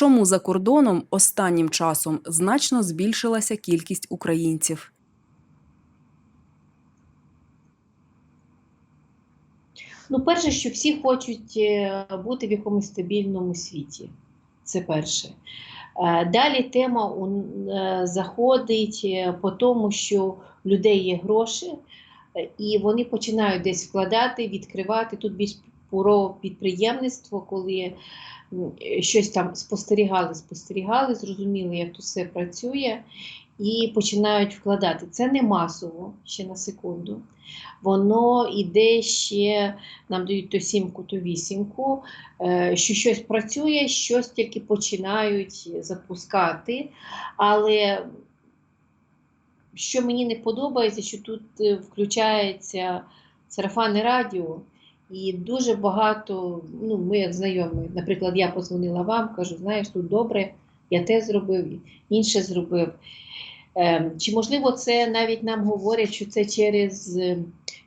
Чому за кордоном останнім часом значно збільшилася кількість українців? Ну, перше, що всі хочуть е, бути в якомусь стабільному світі. Це перше. Е, Далі тема е, заходить по тому, що в людей є гроші, і вони починають десь вкладати, відкривати. Тут більш про підприємництво, коли щось там спостерігали, спостерігали, зрозуміли, як тут все працює, і починають вкладати. Це не масово, ще на секунду. Воно іде ще, нам дають то сімку, то вісімку, е, що щось працює, щось тільки починають запускати. Але що мені не подобається, що тут е, включається сарафанне радіо, і дуже багато, ну, ми як знайомі, наприклад, я позвонила вам, кажу, знаєш, тут добре, я те зробив, інше зробив. Ем, Чи можливо це навіть нам говорять, що це через е,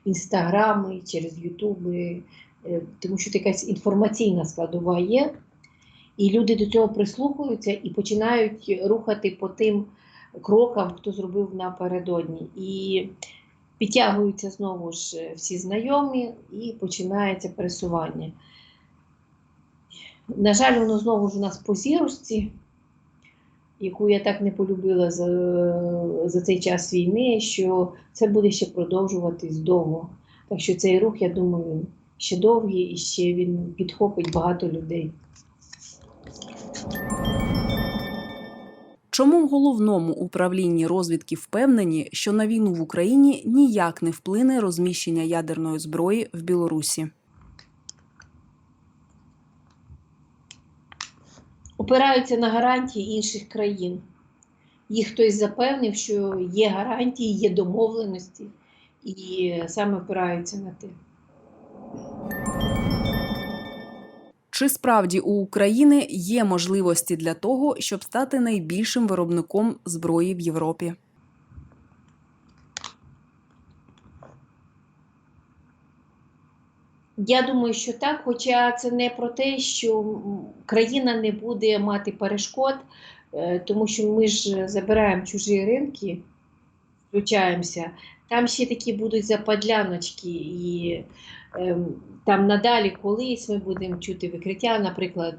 інстаграми, через ютуби, е, тому що якась інформаційна складова є, і люди до цього прислухаються і починають рухати по тим крокам, хто зробив напередодні. І підтягуються знову ж е, всі знайомі, і починається пересування. На жаль, воно знову ж у нас по зірочці яку я так не полюбила за, за цей час війни, що це буде ще продовжуватись довго. Так що цей рух, я думаю, ще довгий і ще він підхопить багато людей. Чому в головному управлінні розвідки впевнені, що на війну в Україні ніяк не вплине розміщення ядерної зброї в Білорусі? Опираються на гарантії інших країн. Їх хтось запевнив, що є гарантії, є домовленості, і саме опираються на те. Чи справді у України є можливості для того, щоб стати найбільшим виробником зброї в Європі? Я думаю, що так, хоча це не про те, що країна не буде мати перешкод, е, тому що ми ж забираємо чужі ринки, включаємося. Там ще такі будуть западляночки, і ем, там надалі колись ми будемо чути викриття, наприклад,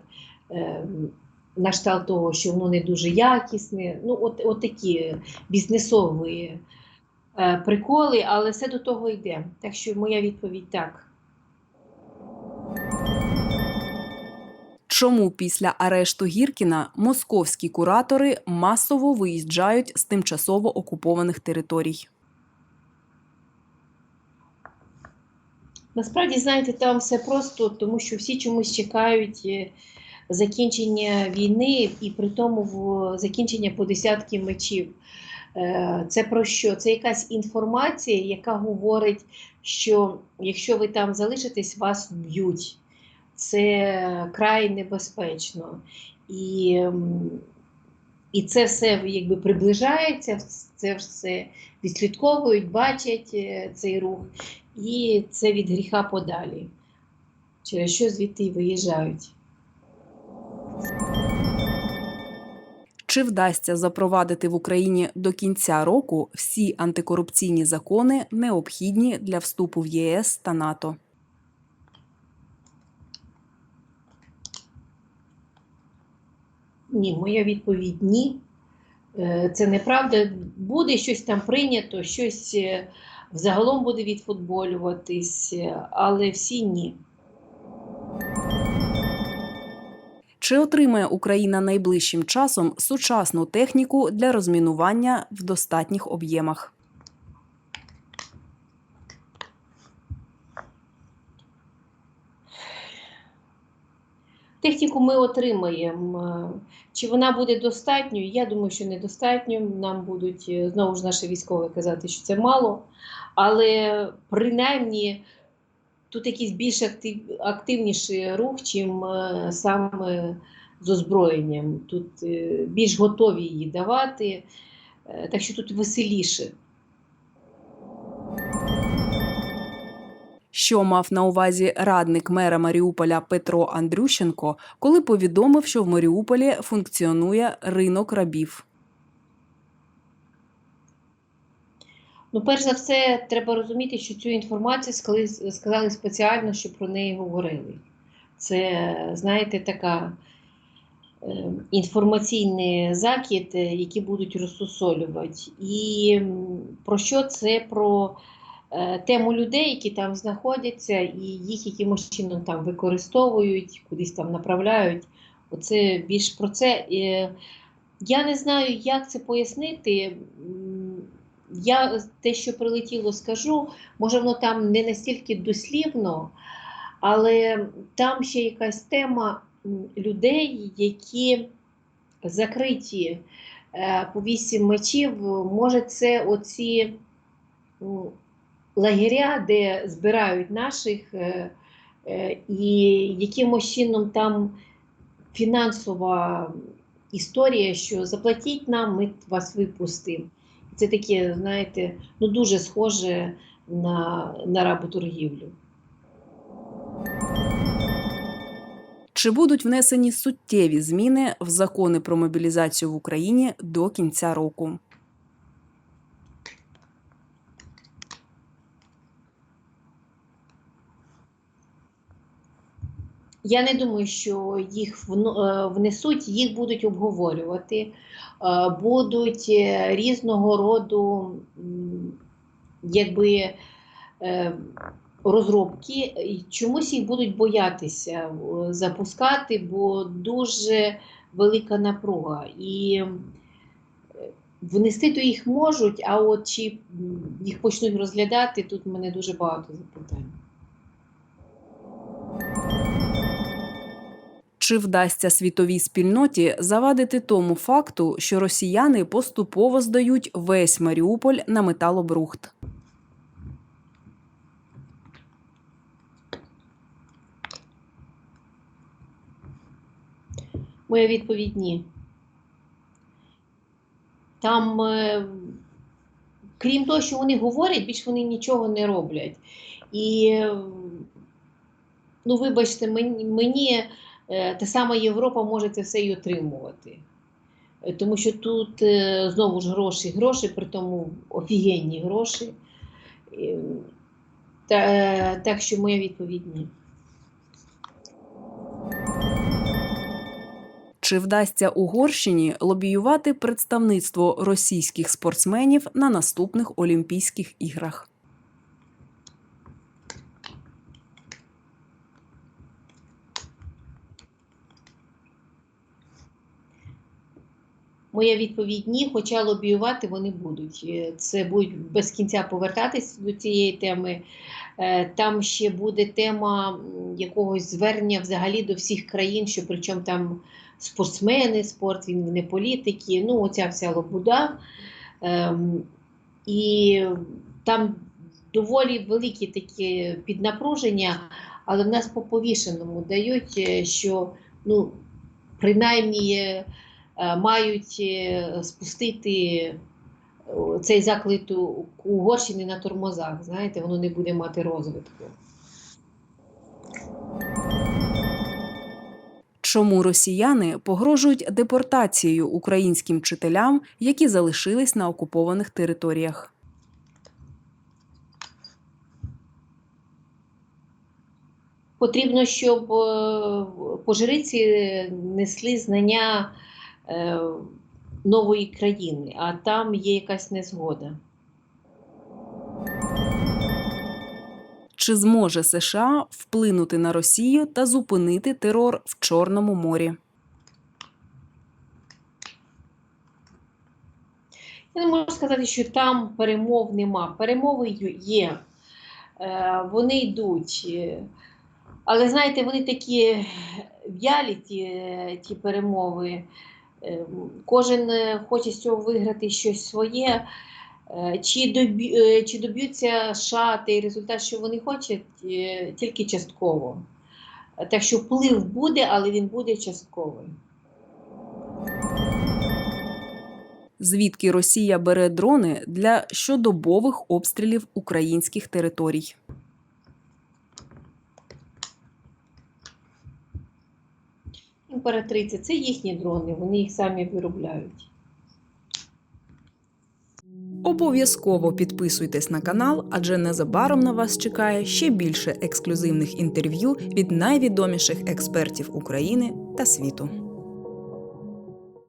ем, на кшталт того, що воно не дуже якісне. Ну, от, от такі бізнесові е, приколи, але все до того йде. Так що моя відповідь так. Чому після арешту Гіркіна московські куратори масово виїжджають з тимчасово окупованих територій? Насправді, знаєте, там все просто, тому що всі чомусь чекають е, закінчення війни і при тому в закінчення по десятки мечів. Е, Це про що? Це якась інформація, яка говорить, що якщо ви там залишитесь, вас вб'ють. Це край небезпечно. І, і це все якби приближається, це все відслідковують, бачать е, цей рух. І це від гріха подалі, через що звідти й виїжджають. Чи вдасться запровадити в Україні до кінця року всі антикорупційні закони, необхідні для вступу в ЄС та НАТО? Ні, моя відповідь ні. Е, Це неправда. Буде щось там прийнято, щось е, взагалом буде відфутболюватись, е, але всі ні. Чи отримає Україна найближчим часом сучасну техніку для розмінування в достатніх об'ємах? Техніку ми отримаємо. Чи вона буде достатньою? Я думаю, що недостатньо. Нам будуть е, знову ж наші військові казати, що це мало. Але принаймні тут якийсь більш актив, активніший рух, чим е, саме з озброєнням. Тут е, більш готові її давати. Так що тут веселіше. Що мав на увазі радник мера Маріуполя Петро Андрющенко, коли повідомив, що в Маріуполі функціонує ринок рабів? Ну, перш за все, треба розуміти, що цю інформацію сказали спеціально, щоб про неї говорили. Це, знаєте, така е, інформаційний закид, е, який будуть розсусолювати. І про що це? Про тему людей, які там знаходяться, і їх якимось чином там використовують, кудись там направляють. Оце більш про це. Е, Я не знаю, як це пояснити. Я те, що прилетіло, скажу, може воно там не настільки дослівно, але там ще якась тема людей, які закриті е, по вісім мечів. Може, це оці лагеря, де збирають наших, е, е, і якимось чином там фінансова історія, що заплатіть нам, ми вас випустимо. Це таке, знаєте, ну дуже схоже на, на работоргівлю. Чи будуть внесені суттєві зміни в закони про мобілізацію в Україні до кінця року? Я не думаю, що їх е, внесуть, їх будуть обговорювати, е, будуть е, різного роду якби, розробки. Чомусь їх будуть боятися запускати, бо дуже велика напруга. І внести то їх можуть, а от чи їх почнуть розглядати, тут в мене дуже багато запитань. Чи вдасться світовій спільноті завадити тому факту, що росіяни поступово здають весь Маріуполь на металобрухт? Моя відповідь ні. Там, е, крім того, що вони говорять, більш вони нічого не роблять. І, е, ну, вибачте, мені, мені та сама Європа може це все і отримувати. Е, Тому що тут е, знову ж гроші, гроші, при тому офігенні гроші. Е, Та, е, так що моя відповідь ні. Чи вдасться Угорщині лобіювати представництво російських спортсменів на наступних Олімпійських іграх? Моя відповідь ні, хоча лобіювати вони будуть. Е, Це будуть без кінця повертатись до цієї теми. Е, Там ще буде тема якогось звернення взагалі до всіх країн, що причому там спортсмени, спорт, він не політики, ну оця вся лобуда. Ем, І там доволі великі такі піднапруження, але в нас по повішеному дають, е, що ну, принаймні. Е, е, мають е, спустити цей заклик у Угорщини на тормозах. Знаєте, воно не буде мати розвитку. Чому росіяни погрожують депортацією українським вчителям, які залишились на окупованих територіях? Потрібно, щоб е, пожириці несли знання е, нової країни, а там є якась незгода. Чи зможе США вплинути на Росію та зупинити терор в Чорному морі? Я не можу сказати, що там перемов нема. Перемови є, Е, вони йдуть. Е, Але знаєте, вони такі в'ялі, ті, е, ті перемови. Е, Кожен е, хоче з цього виграти щось своє. Е, Чи, доб'ю, е, чи доб'ються США той результат, що вони хочуть, тільки частково. Так що вплив буде, але він буде частковий. Звідки Росія бере дрони для щодобових обстрілів українських територій? Імператриця це їхні дрони, вони їх самі виробляють. Обов'язково підписуйтесь на канал, адже незабаром на вас чекає ще більше ексклюзивних інтерв'ю від найвідоміших експертів України та світу.